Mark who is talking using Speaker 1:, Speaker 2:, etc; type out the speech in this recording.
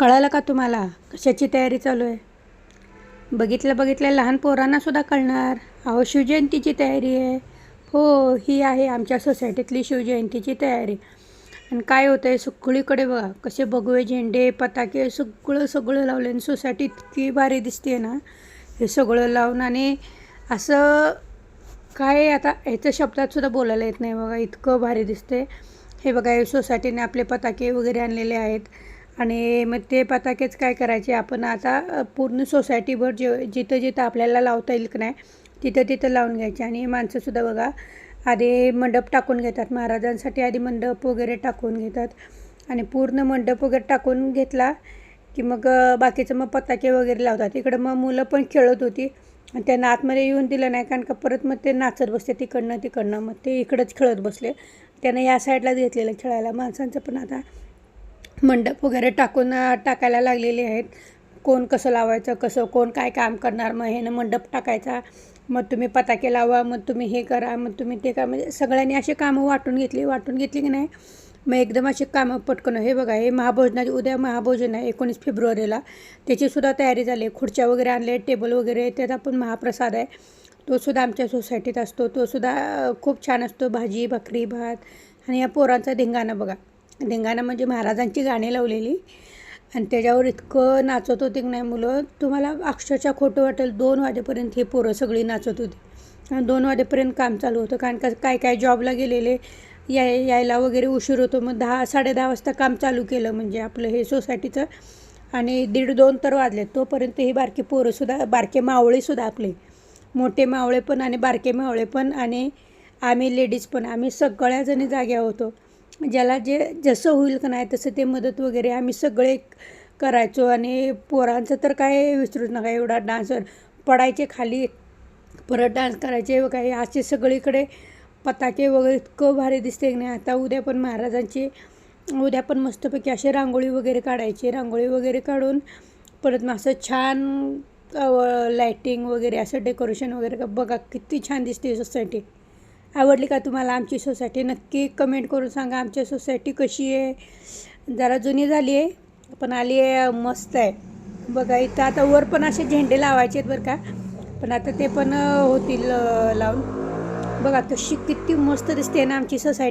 Speaker 1: कळालं का तुम्हाला? कशाची तयारी चालू आहे? बघितलं बघितलं लहान पोरांनासुद्धा कळणार. अहो शिवजयंतीची तयारी आहे. हो ही आहे आमच्या सोसायटीतली शिवजयंतीची तयारी. आणि काय होतं आहे सगळीकडे बघा कसे भगवे झेंडे पताके सगळं सगळं लावले आणि सोसायटी इतकी भारी दिसते ना हे सगळं लावून आणि असं काय आता ह्याच्या शब्दातसुद्धा बोलायला येत नाही बघा. इतकं भारी दिसते हे बघा हे सोसायटीने आपले पताके वगैरे आणलेले आहेत. आणि मग ते पताकेच काय करायचे आपण आता पूर्ण सोसायटीभर जे जिथं जिथं आपल्याला लावता येईल की नाही तिथं तिथं लावून घ्यायचे. आणि माणसंसुद्धा बघा आधी मंडप टाकून घेतात. महाराजांसाठी आधी मंडप वगैरे टाकून घेतात. आणि पूर्ण मंडप वगैरे टाकून घेतला की मग बाकीचं मग पताके वगैरे लावतात. इकडं मग मुलं पण खेळत होती. आणि त्यांना आतमध्ये येऊन दिलं नाही कारण का परत मग ते नाचत बसते तिकडनं तिकडनं. मग ते इकडंच खेळत बसले. त्यानं या साईडलाच घेतलेलं खेळायला. माणसांचं पण आता मंडप वगैरे टाकून टाकायला लागलेले आहेत. कोण कसं लावायचं कसं कोण काय काम करणार मग हे मंडप टाकायचा. मग तुम्ही पताके लावा मग तुम्ही हे करा मग तुम्ही ते करा. म्हणजे सगळ्यांनी असे कामं वाटून घेतली वाटून घेतली की नाही? मग एकदम अशी कामं पटकन. हे बघा हे महाभोजनाची उद्या महाभोजन आहे एकोणीस फेब्रुवारीला. त्याचीसुद्धा तयारी झाली. आहे खुर्च्या वगैरे आणले टेबल वगैरे त्याचा पण महाप्रसाद आहे. तो सुद्धा आमच्या सोसायटीत असतो. तो सुद्धा खूप छान असतो. भाजी भाकरी भात आणि या पोरांचा धिंगाणा बघा. धिंगाणा म्हणजे महाराजांची गाणी लावलेली. आणि त्याच्यावर इतकं नाचत होती की नाही मुलं तुम्हाला अक्षरशः खोटं वाटेल दोन वाजेपर्यंत ही पोरं सगळी नाचत होती. आणि दोन वाजेपर्यंत काम चालू होतं कारण का काय काय जॉबला गेलेले या यायला वगैरे उशीर होतो. मग दहा साडे दहा वाजता काम चालू केलं म्हणजे आपलं हे सोसायटीचं. आणि दीड दोन तर वाजले तोपर्यंत हे बारके पोरंसुद्धा बारके मावळेसुद्धा आपले. मोठे मावळे पण आणि बारके मावळे पण आणि आम्ही लेडीज पण. आम्ही सगळ्याजणी जाग्या होतो. ज्याला जे जसं होईल का नाही तसं ते मदत वगैरे आम्ही सगळे करायचो. आणि पोरांचं तर काय विसरूच नका एवढा डान्स पडायचे खाली परत डान्स करायचे काही असे सगळीकडे पताके वगैरे इतकं भारी दिसते की नाही. आता उद्या पण महाराजांची उद्या पण मस्तपैकी असे रांगोळी वगैरे काढायची. रांगोळी वगैरे काढून परत मग असं छान लायटिंग वगैरे असं डेकोरेशन वगैरे बघा किती छान दिसते सोसायटी आवडली का तुम्हाला आमची सोसायटी? नक्की कमेंट करून सांगा. आमची सोसायटी कशी आहे? जरा जुनी झाली आहे पण आली आहे मस्त आहे. बघा इथं आता वर पण असे झेंडे लावायचे आहेत बरं का. पण आता ते पण होतील लावून. बघा तशी किती मस्त दिसते ना आमची सोसायटी.